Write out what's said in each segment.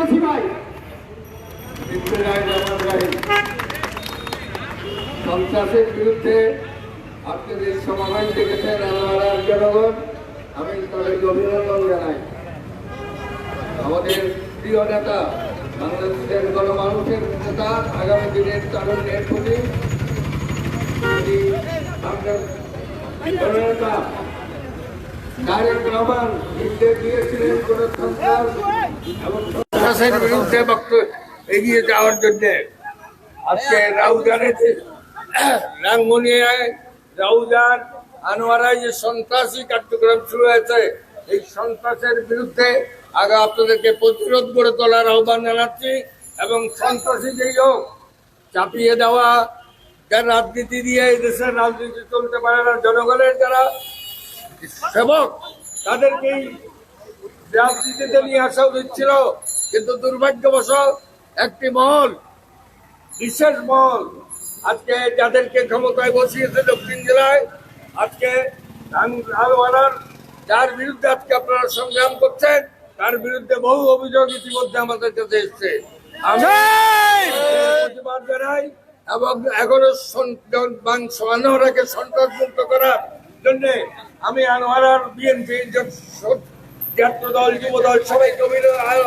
ভাই সন্ত্রাসের বিরুদ্ধে আপনাদের সমাবেশ দেখেছেন আমার জনগণ আমি তাদেরকে অভিনন্দন জানাই। আমাদের প্রিয় নেতা, বাংলাদেশের গণমানুষের নেতা, আগামী দিনের তারুণ্যের প্রতি তারেক রহমান, নির্দেশ দিয়েছিলেন সন্ত্রাস এবং সন্ত্রাসের বিরুদ্ধে বক্তব্য এগিয়ে যাওয়ার জন্য। আজকে রাউজানের রাঙ্গুনিয়ায় রাউজান আনোয়ারায় যে সন্ত্রাসী কার্যক্রম শুরু হয়েছে, এই সন্ত্রাসের বিরুদ্ধে আগে আপনাদেরকে প্রতিরোধ গড়ে তোলার আহ্বান জানাচ্ছি এবং সন্ত্রাসী যেই হোক, চাপিয়ে দেওয়া যার রাজনীতি দিয়ে এই দেশের রাজনীতি চলতে পারে না, জনগণের যারা সেবক, তাদেরকেই রাজনীতিতে নিয়ে আসা উচিত ছিল। কিন্তু দুর্ভাগ্যবশত একটি মহল বিশেষ মহল আজকে যাদেরকে ক্ষমতায় বসিয়েছে দক্ষিণ জেলায় আজকে যার বিরুদ্ধে আজকে আপনারা সংগ্রাম করছেন তার বিরুদ্ধে বহু অভিযোগ ইতিমধ্যে আমাদের কাছে এসছে। আমি প্রতিবাদ জানাই এবং এখনও আনোয়ারাকে সন্ত্রাস মুক্ত করার জন্য আমি আনোয়ারার বিএনপি জাতীয় দল যুব দল সবাইকে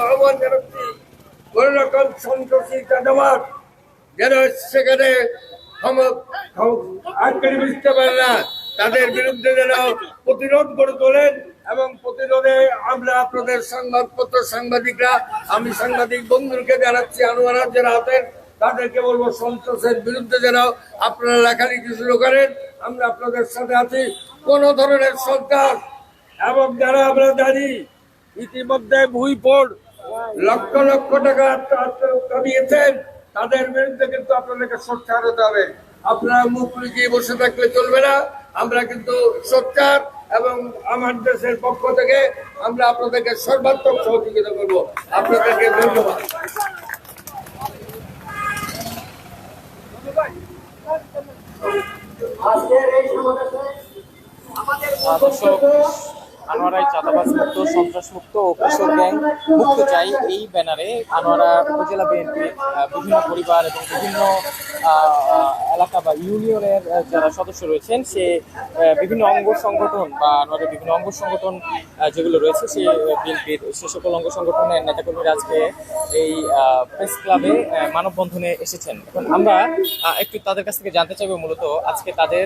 আহ্বান জানাচ্ছি। কোন রকম সন্ত্রাসী চাঁদাবাদ যেন সেখানে আটকারি বুঝতে পারে না, তাদের বিরুদ্ধে যেন প্রতিরোধ করে তোলেন এবং প্রতিরোধে আমরা আপনাদের সংবাদপত্র সাংবাদিকরা, আমি সাংবাদিক বন্ধুকে জানাচ্ছি আনোয়ারার যারা আছেন তাদেরকে বলব সন্ত্রাসের বিরুদ্ধে যেন আপনারা লেখালেখি শুরু করেন। আমরা আপনাদের সাথে আছি। কোন ধরনের সন্ত্রাস এবং যারা আমরা জানি, ইতিমধ্যে ভুইপোড় লক্ষ লক্ষ টাকা কামিয়েছেন, তাদের বিরুদ্ধে কিন্তু আপনাদেরকে সোচ্চার হতে হবে। আপনারা মুখ লুকিয়ে বসে থাকলে চলবে না। আমরা কিন্তু সোচ্চার এবং আমার দেশের পক্ষ থেকে আমরা আপনাদেরকে সর্বাত্মক সহযোগিতা করব। আপনাদেরকে ধন্যবাদ। আজকের এই সমাবেশে আমাদের আনোয়ারায় চাঁদাবাজ মুক্ত সন্ত্রাস মুক্ত ও কৃষক ব্যাংক মুক্ত চাই এই ব্যানারে আনোয়ারা উপজেলা বিএনপির বিভিন্ন পরিবার এবং বিভিন্ন এলাকা বা ইউনিয়নের যারা সদস্য রয়েছেন, সে বিভিন্ন অঙ্গ সংগঠন বা আনোয়ারের বিভিন্ন অঙ্গ সংগঠন যেগুলো রয়েছে, সে বিএনপির সে সকল অঙ্গ সংগঠনের নেতাকর্মীরা আজকে এই প্রেস ক্লাবে মানববন্ধনে এসেছেন। এখন আমরা একটু তাদের কাছ থেকে জানতে চাইব মূলত, আজকে তাদের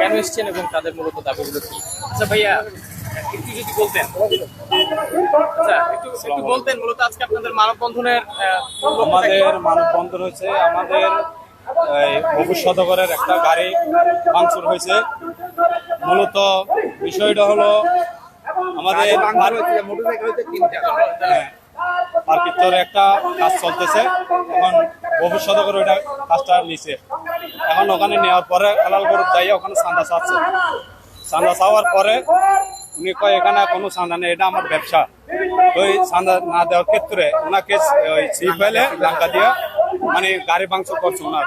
কেন এসেছেন এবং তাদের মূলত দাবিগুলো কি? আচ্ছা ভাইয়া একটু যদি বলতেন একটু বলতেন মূলত আজকে আপনাদের মানববন্ধনের আমাদের? মানববন্ধন হয়েছে, আমাদের অবু সদগরের একটা গাড়ি ভাঙচুর হয়েছে। মূলত বিষয়টা হলো আমাদের পার্কিত্তরে একটা কাজ চলতেছে। এখন অবু সদগর ওইটা কাজটা নিছে। এখন ওখানে নেওয়ার পরে হালাল গরুর যাইয়া ওখানে চান্দা চাচ্ছে চান্দা চাওয়ার পরে উনি কয়, এখানে কোনো চান্দা নেই, এটা আমার ব্যবসা। ওই চান্দা না দেওয়ার ক্ষেত্রে ওনাকে, ওই ছিপ ফেলে লাঙ্কা দিয়া মানে গাড়ি ভাঙচুর করছে ওনার।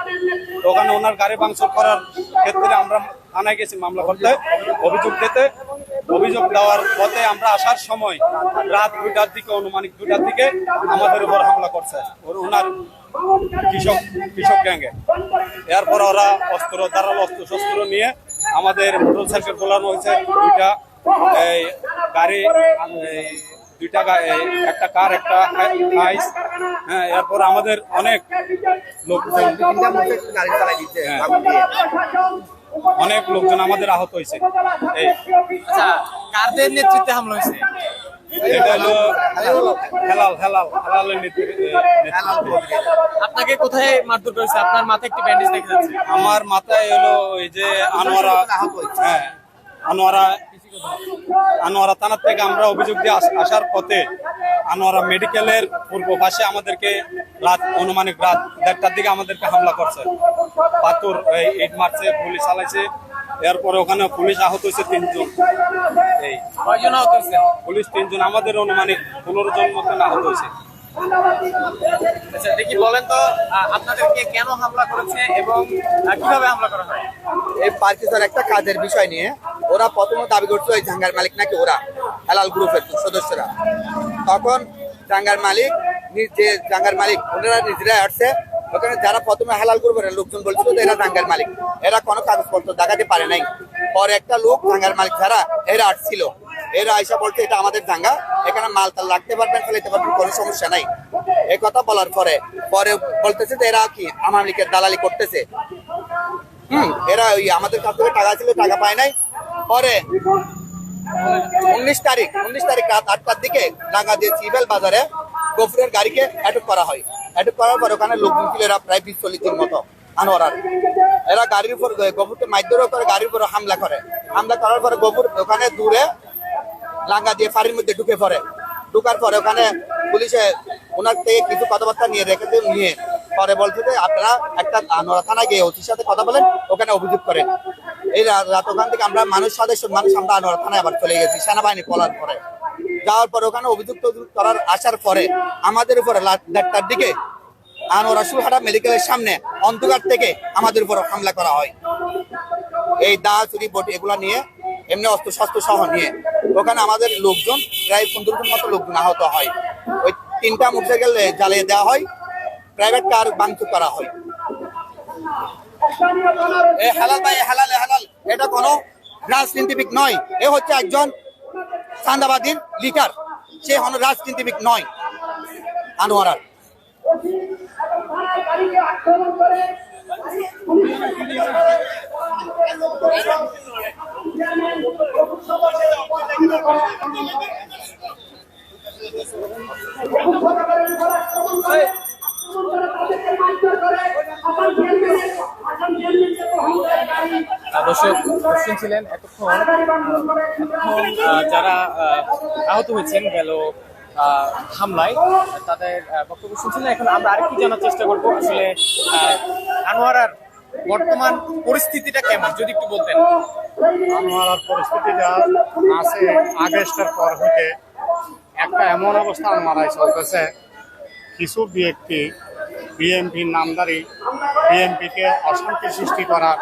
তো ওখানে ওনার গাড়ি ভাঙচুর করার ক্ষেত্রে আমরা থানায় গেছি মামলা করতে। অভিযোগ দিতে। অভিযোগ দেওয়ার পথে আমরা আসার সময় রাত দুইটার দিকে, অনুমানিক দুইটার দিকে আমাদের উপর হামলা করছে ওর ওনার কৃষক কৃষক গ্যাঙ্গে এরপর ওরা অস্ত্র, ধারালো অস্ত্র শস্ত্র নিয়ে আমাদের মোটর সাইকেল তোলানো হয়েছে দুইটা। এই গাড়ি দুইটা একটা কার একটা হাইস। হ্যাঁ এরপর আমাদের অনেক লোকজন হ্যাঁ, অনেক লোকজন আমাদের আহত হয়েছে। এই আচ্ছা কারদের নেতৃত্বে হামলা হয়েছে? এটা হলো হেলাল হেলাল হেলালের। আপনাকে কোথায় মারধর করেছে? আপনার মাথায় একটি ব্যান্ডেজ দেখে যাচ্ছে। আমার মাথায় এলো ওই যে আনোয়ারা হ্যাঁ আনোয়ারা আনোয়ারা থানার থেকে আমরা অভিযোগ দিয়ে আসার পথে আনোয়ারা মেডিকেলের পূর্ব পাশে আমাদেরকে রাত অনুমানিক রাত দেড়টার দিকে আমাদেরকে হামলা করছে। পাথর এই ইট মারছে পুলিশ চালাইছে। এরপরে ওখানে পুলিশ আহত হয়েছে তিনজন। এই কয়জন আহত হয়েছে? পুলিশ তিনজন আমাদের অনুমানিক পনেরো জন মতন আহত হয়েছে। আচ্ছা দেখি বলেন তো আপনাদেরকে কেন হামলা করেছে এবং কীভাবে হামলা করা হয়? এই পাকিস্তান একটা কাজের বিষয় নিয়ে ওরা প্রথমে দাবি করছে ওই জাঙ্গার মালিক নাকি ওরা, হেলাল গ্রুপের সদস্যরা। তখন জাঙ্গার মালিক যে দাঙ্গার মালিক, ওনারা নিজেরাই আসছে। ওখানে যারা প্রথমে হালাল করবে লোকজন বলছিল যে এরা দাঙ্গার মালিক। এরা কোনো কাগজপত্র দেখাতে পারে নাই। পরে একটা লোক দাঙ্গার মালিক যারা এরা আসছিল। এরা আইসা বলছে, এটা আমাদের দাঙ্গা। এখানে মাল তাল রাখতে পারবেন ফেলতে পারবেন, কোনো সমস্যা নাই। এই কথা বলার পরে পরে বলতেছে যে, এরা কি আমার লীগের দালালি করতেছে? হুম, এরা ওই আমাদের কাছ থেকে টাকা ছিল, টাকা পায় নাই। পরে উনিশ তারিখ উনিশ তারিখ রাত আটটার দিকে ডাঙ্গা দিয়ে সিভেল বাজারে গফুরের গাড়িকে অ্যাটক করা হয়। অ্যাটক করার পর ওখানে লোকজন ছিল, এরা প্রায় বিশ চল্লিশ জন মতো আনোয়ারার এরা গাড়ির উপর, গফুরকে মাইদুরও করে, গাড়ির উপর হামলা করে। হামলা করার পরে গফুর ওখানে দূরে লাঙ্গা দিয়ে ফাঁড়ির মধ্যে ঢুকে পড়ে। ঢুকার পরে ওখানে পুলিশে ওনার থেকে কিছু কথাবার্তা নিয়ে রেখে নিয়ে পরে বলছে যে, আপনারা একটা আনোয়ারা থানায় গিয়ে ওসির সাথে কথা বলেন, ওখানে অভিযোগ করেন এই রাত ওখান থেকে আমরা মানুষ সদস্য মানুষ আমরা আনোয়ারা থানায় আবার চলে গেছি, সেনাবাহিনী পলার পরে। যাওয়ার পরে ওখানে অভিযুক্ত করার আসার পরে আমাদের উপরে দেড়টার দিকে আনোয়ারা সুহাটা মেডিকেলের সামনে অন্ধকার থেকে আমাদের উপর হামলা করা হয়। এই দা চুরি, বটি এগুলা নিয়ে এমনি অস্ত্র শস্ত্র সহ নিয়ে। ওখানে আমাদের লোকজন, প্রায় পনেরো জন মতো লোকজন আহত হয়। ওই তিনটা মোটরসাইকেল জ্বালিয়ে দেওয়া হয় প্রাইভেট কার ভাঙচুর করা হয়। এ হালাল ভাই হালাল হালাল। এটা কোনো রাজনীতিবিক নয়। এ হচ্ছে একজন চান্দাবাদীর লিডার সে কোনো রাজনীতিবিক নয় আনোয়ারার আক্রমণ করে দর্শক শুনছিলেন এতক্ষণ যারা আহত হয়েছেন গেল হামলায়, তাদের বক্তব্য শুনছিলেন। এখন আমরা আরেকটু জানার চেষ্টা করব। আসলে আনোয়ারার বর্তমান পরিস্থিতিটা কেমন, যদি একটু বলতেন। আনোয়ারার পরিস্থিতিটা আছে আগস্টের পর হইতে একটা এমন অবস্থা আনোয়ারায় চলতেছে। কিছু ব্যক্তি বিএনপির নামদারি, বিএনপিকে অশান্তি সৃষ্টি করার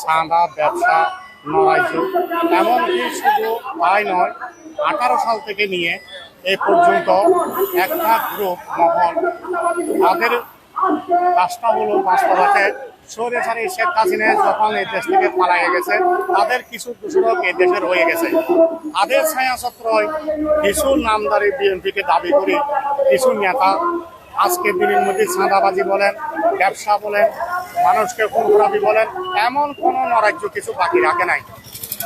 ছাঁদা ব্যবসা নরাজ্য এমনকি শুধু তাই নয়, আঠারো সাল থেকে নিয়ে এ পর্যন্ত একটা গ্রুপ মহল, তাদের কাজটা হলো বাস্তবতে সরেসারি শেখ হাসিনা যখন এই দেশ থেকে পালাইয়ে গেছে, তাদের কিছু দূষণক এই দেশের হয়ে গেছে। তাদের ছায়াছত্রয় কিছু নামদারি বিএনপিকে দাবি করি কিছু নেতা আজকের দিনের মধ্যে চাঁদাবাজি বলেন, ব্যবসা বলেন, মানুষকে খুনখুরাবি বলেন, এমন কোনো নরাজ্য কিছু বাকি রাখে নাই।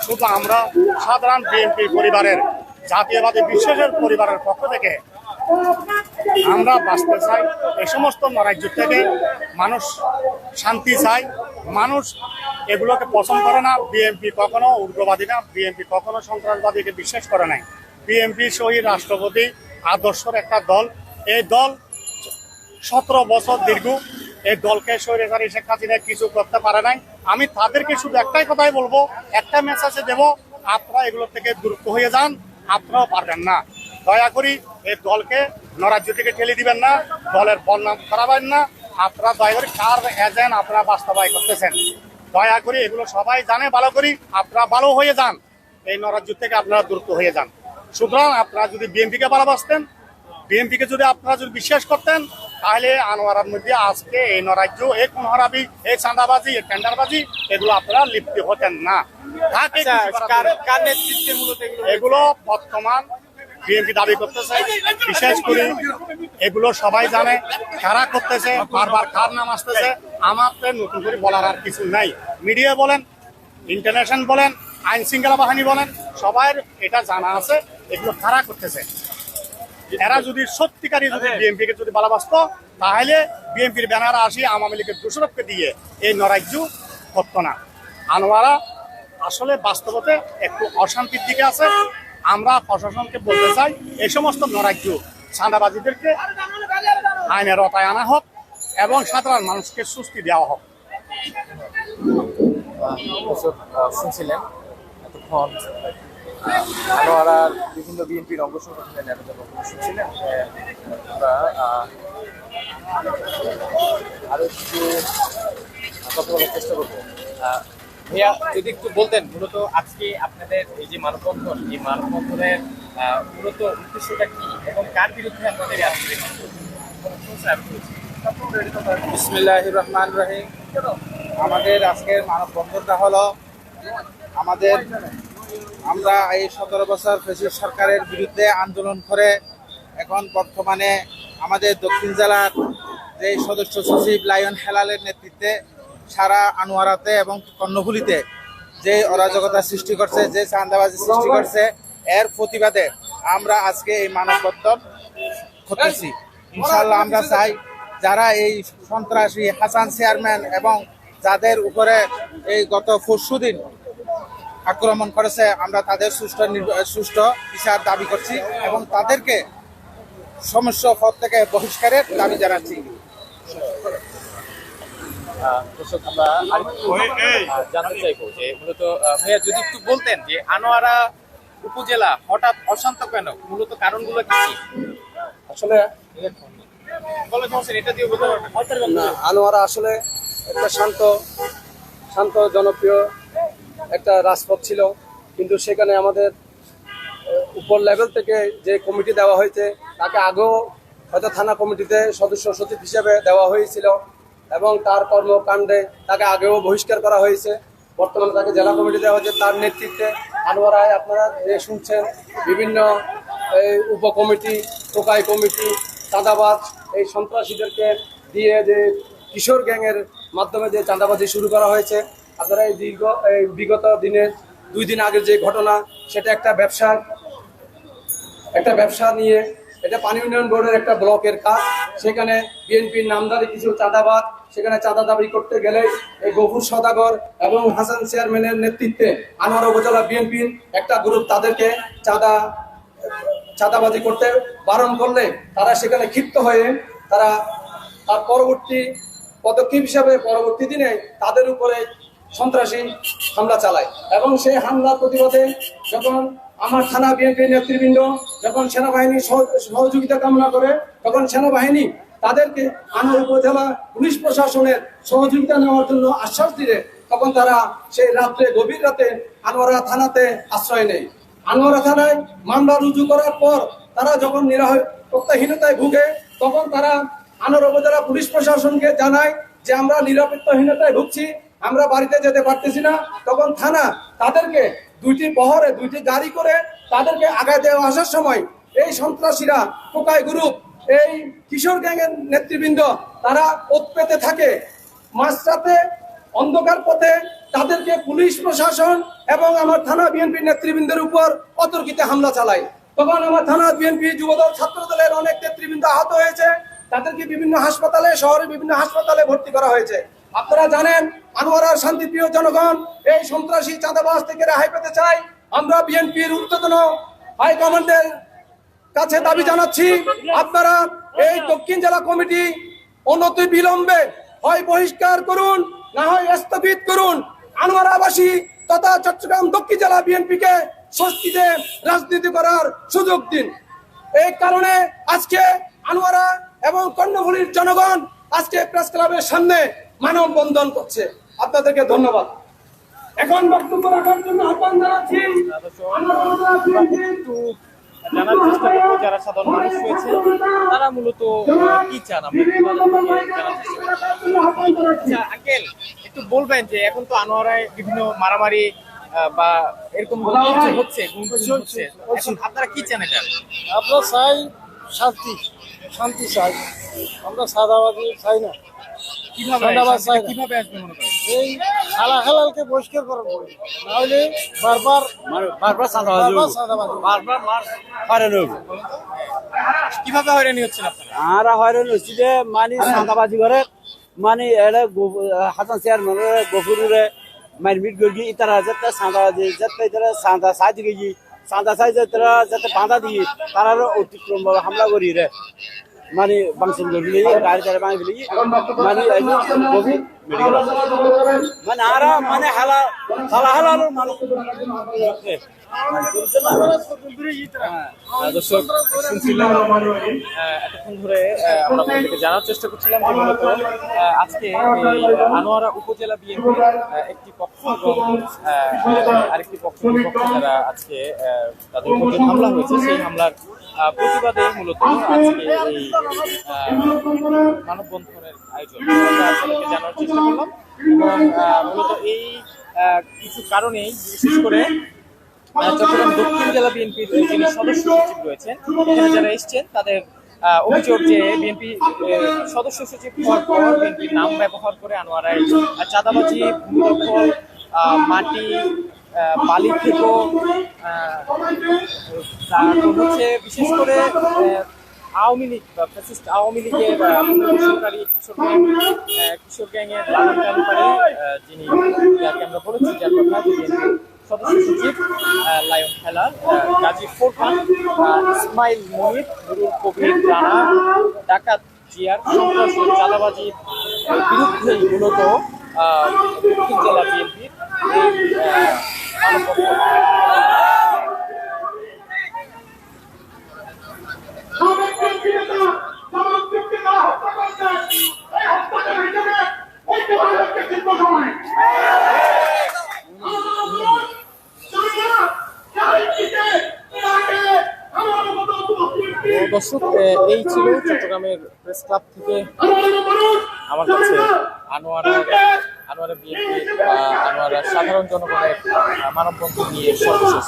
শুধু আমরা সাধারণ বিএনপি পরিবারের, জাতীয়বাদী বিশ্বাসের পরিবারের পক্ষ থেকে আমরা বাঁচতে চাই এই সমস্ত নরাজ্য থেকে মানুষ শান্তি চায়। মানুষ এগুলোকে পছন্দ করে না, বিএনপি কখনো উগ্রবাদী না, বিএনপি কখনো সন্ত্রাসবাদীকে বিশ্বাস করে নাই। বিএনপি শহীদ রাষ্ট্রপতি আদর্শের একটা দল। এই দল সতেরো বছর দীর্ঘ, এই দলকে স্বৈরাচারী শেখ হাসিনা কিছু করতে পারে নাই। আমি তাদেরকে শুধু একটাই কথাই বলব, একটা মেসেজে দেব, আপনারা এগুলো থেকে দূরত্ব হয়ে যান, আপনারাও পারবেন না। দয়া করি এই দলকে নরাজ্য থেকে ঠেলে দিবেন না দলের বর্ণাম করাবেন না। আপনারা দয়া করে কার এজেন্ট আপনারা বাস্তবায়ন করতেছেন? দয়া করে এগুলো সবাই জানে ভালো করি। আপনারা ভালো হয়ে যান। এই নরাজ্য থেকে আপনারা দূরত্ব হয়ে যান। সুতরাং আপনারা যদি বিএনপিকে ভালোবাসতেন বিএনপিকে যদি আপনারা যদি বিশ্বাস করতেন তাহলে আনোয়ারার মধ্যে আজকে এই নরাজ্য এই খুনহারাবি এই চাঁদাবাজি এই টেন্ডারবাজি এগুলো আপনারা লিপ্ত হতেন না। আচ্ছা এগুলো বর্তমান বিএনপি দাবি করতেছে। বিশেষ করে এগুলো সবাই জানে কারা করতেছে বারবার কার নাম আসতেছে আমাদের নতুন করে বলার আর কিছু নাই। মিডিয়া বলেন ইন্টারন্যাশনাল বলেন আইন শৃঙ্খলা বাহিনী বলেন সবাই এটা জানা আছে এগুলো কারা করতেছে। এরা যদি সত্যিকারই যদি বিএনপি কে যদি ভালোবাসতো তাহলে বিএনপির ব্যানার আসি আওয়ামী লীগের দোষরকে দিয়ে এই নরাজ্য করতো না। আনোয়ারা আসলে বাস্তবতে একটু অশান্তির দিকে আছে। আমরা প্রশাসনকে বলতে চাই এই সমস্ত নরাজ্য চাঁদাবাজিদেরকে আইনের আওতায় আনা হোক এবং সাধারণ মানুষকে সুস্থি দেওয়া হোক। শুনছিলেন এতক্ষণ বিভিন্ন বিএনপির অঙ্গ শুনছিলেন। আমরা আহ, আরও একটু কথা বলার চেষ্টা করব। ভাইয়া, যদি একটু বলতেন, মূলত আজকে আপনাদের এই যে মানববন্ধন, এই মানববন্ধনের মূলত উদ্দেশ্যটা কি এবং কার বিরুদ্ধে আপনাদের রহমান রহিম। আমাদের আজকের মানববন্ধনটা হলো, আমাদের আমরা এই সতেরো বছর ফেসিস সরকারের বিরুদ্ধে আন্দোলন করে এখন বর্তমানে আমাদের দক্ষিণ জেলার যে সদস্য সচিব লায়ন হেলালের নেতৃত্বে সারা আনোয়ারাতে এবং কর্ণফুলিতে যে অরাজকতা সৃষ্টি করছে, যে চান্দাবাজি সৃষ্টি করছে, এর প্রতিবাদে আমরা আজকে এই মানববন্ধন করতেছি। ইনশাল্লাহ আমরা চাই যারা এই সন্ত্রাসী হাসান চেয়ারম্যান এবং যাদের উপরে এই গত পরশু দিন আক্রমণ করেছে, আমরা তাদের সুষ্ঠু সুষ্ঠু বিচার দাবি করছি এবং তাদেরকে সমস্য পদ থেকে বহিষ্কারের দাবি জানাচ্ছি। দর্শক আমরা আরেকটু জানতে চাইব যে মূলত ভাইয়া যদি একটু বলতেন যে আনোয়ারা উপজেলা হঠাৎ অশান্ত কেন? মূলত কারণগুলো কি? কি? আসলে আনোয়ারা আসলে একটা শান্ত শান্ত জনপ্রিয় একটা রাজপথ ছিল। কিন্তু সেখানে আমাদের উপর লেভেল থেকে যে কমিটি দেওয়া হয়েছে তাকে আগেও হয়তো থানা কমিটিতে সদস্য সচিব হিসেবে দেওয়া হয়েছিল। এবং তার কর্মকাণ্ডে তাকে আগেও বহিষ্কার করা হয়েছে। বর্তমানে তাকে জেলা কমিটি দেওয়া হয়েছে। তার নেতৃত্বে আনোয়ারায় আপনারা যে শুনছেন, বিভিন্ন এই উপকমিটি, টোকাই কমিটি, চাঁদাবাজ, এই সন্ত্রাসীদেরকে দিয়ে যে কিশোর গ্যাংয়ের মাধ্যমে যে চাঁদাবাজি শুরু করা হয়েছে, আপনারা এই দীর্ঘ, এই বিগত দিনের দুই দিন আগের যে ঘটনা, সেটা একটা ব্যবসা একটা ব্যবসা নিয়ে, এটা পানি উন্নয়ন বোর্ডের একটা ব্লকের কাজ। সেখানে বিএনপির নামদারি কিছু চাঁদাবাদ সেখানে চাঁদা দাবি করতে গেলে এই গফুর সদাগর এবং হাসান চেয়ারম্যানের নেতৃত্বে আনোয়ার উপজেলা বিএনপির একটা গ্রুপ তাদেরকে চাঁদা, চাঁদাবাজি করতে বারণ করলে তারা সেখানে ক্ষিপ্ত হয়ে তারা তার পরবর্তী পদক্ষেপ হিসাবে পরবর্তী দিনে তাদের উপরে সন্ত্রাসী হামলা চালায় এবং সেই হামলার প্রতিবাদে যখন আমার থানা বিএনপির নেতৃবৃন্দ যখন সেনাবাহিনীর সহ- সহযোগিতা কামনা করে তখন সেনাবাহিনী তাদেরকে আনোয়ার উপজেলা পুলিশ প্রশাসনের সহযোগিতা নেওয়ার জন্য আশ্বাস দিলে তখন তারা সেই রাত্রে, গভীর রাতে আনোয়ারা থানাতে আশ্রয় নেয়। আনোয়ারা থানায় মামলা রুজু করার পর তারা যখন নিরাপত্তাহীনতায় ভুগে, তখন তারা আনোয়ার উপজেলা পুলিশ প্রশাসনকে জানায় যে আমরা নিরাপত্তাহীনতায় ভুগছি, আমরা বাড়িতে যেতে পারতেছি না। তখন থানা তাদেরকে দুইটি বহরে, দুইটি গাড়ি করে তাদেরকে আগায় দেওয়া আসার সময় এই সন্ত্রাসীরা কোকায় গ্রুপ এই কিশোর গ্যাংয়ের নেতৃবৃন্দ, তারা ওত পেতে থাকে। মাঝরাতে অন্ধকার পথে তাদেরকে পুলিশ প্রশাসন এবং আমার থানা বিএনপি নেতৃবৃন্দের উপর অতর্কিত হামলা চালায়। তখন আমার থানা বিএনপি যুবদল ছাত্র দলের অনেক নেতৃবৃন্দ আহত হয়েছে। তাদেরকে বিভিন্ন হাসপাতালে, শহরে বিভিন্ন হাসপাতালে ভর্তি করা হয়েছে। আপনারা জানেন, আনোয়ারার শান্তিপ্রিয় জনগণ এই সন্ত্রাসী চাঁদাবাস থেকে রেহাই পেতে চাই আমরা বিএনপির উর্ধ্বতন হাইকমান্ডের কাছে দাবি জানাচ্ছি, আপনারা এই দক্ষিণ জেলা কমিটি অনতি বিলম্বে হয় বহিষ্কার করুন, না হয় স্থগিত করুন। আনোয়ারাবাসী তথা চট্টগ্রাম দক্ষিণ জেলা বিএনপিকে স্বস্তিতে রাজনীতি করার সুযোগ দিন। এই কারণে আজকে আনোয়ারা এবং কর্ণফুলির জনগণ আজকে প্রেস ক্লাবের সামনে মানববন্ধন করছে। আপনাদেরকে ধন্যবাদ। এখন বক্তব্য রাখার জন্য আহ্বান জানাচ্ছি, আনোয়ারা জানার চেষ্টা করব যারা সাধারণ মানুষ রয়েছে তারা মূলত কি চান? আমরা। আচ্ছা আঙ্কেল একটু বলবেন যে এখন তো আনোয়ারায় বিভিন্ন মারামারি বা এরকম হচ্ছে? আপনারা কি চান এটা? আমরা চাই শান্তি শান্তি চাই। আমরা সাদাবাদী চাই না। কীভাবে। কীভাবে আসবে মনে করেন? এই খালা খালালকে বহিষ্কার করার পরে। নাহলে বারবার বারবার সাদাবাদী বারবার মার হয়রান হইব। কীভাবে হয়রানি হচ্ছেন আপনারা? আরা হয়রান হচ্ছে যে মানে চাঁদাবাজি করে মানে এটা হাসান চেয়ারম্যানের গফুরে মারপিট করি ইতারা যাতে চাঁদাবাজি যাতে ইতারা চাঁদা চাই দিকে চাঁদা চাই যাতে যাতে বাঁধা দিয়ে তারা অতিক্রম হামলা করি রে মানে বাংসন করি গাড়ি গাড়ি ভাঙি ফেলি। মানে গভীর মেডিকেল মানে আরা মানে হালা হালা হালা মানুষ। আহ, দর্শক শুনছিলাম এতক্ষণ ধরে আমরা আপনাদেরকে জানার চেষ্টা করছিলাম যে মূলত আজকে আনোয়ারা উপজেলা বিএনপির একটি পক্ষ এবং আরেকটি পক্ষ বিপক্ষ যারা আজকে তাদের উপর হামলা হয়েছে সেই হামলার প্রতিবাদে মূলত আজকে এই মানববন্ধনের আয়োজন। আপনাদেরকে জানার চেষ্টা করলাম। এবং মূলত এই কিছু কারণেই বিশেষ করে চট্টগ্রাম দক্ষিণ জেলা বিএনপির যিনি সদস্য সচিব রয়েছেন এখানে যারা এসছেন তাদের অভিযোগ যে বিএনপি সদস্য সচিব হওয়ার পর বিএনপির নাম ব্যবহার করে আনোয়ারায় চাঁদাবাজি ভূমিদখল মাটি আহ, বালি থেকেও হচ্ছে বিশেষ করে আওয়ামী লীগ বা ফ্যাসিস্ট আওয়ামী লীগের সরকারি কিশোর গ্যাং কিশোর গ্যাংয়ের লালনকারী যিনি যাকে আমরা বলেছি যার কথা সদস্য সচিব লায়ন আহ, গাজী ফোরকান ইসমাইল মনির নুরুল কবির রানা ডাকাত জিয়ার সন্ত্রাস ও চাঁদাবাজির বিরুদ্ধেই মূলত জেলা বিএনপির দর্শক এই ছিল চট্টগ্রামের প্রেস ক্লাব থেকে আমার কাছে আনোয়ারা সাধারণ জনগণের মানববন্ধন নিয়ে সর্বশেষ।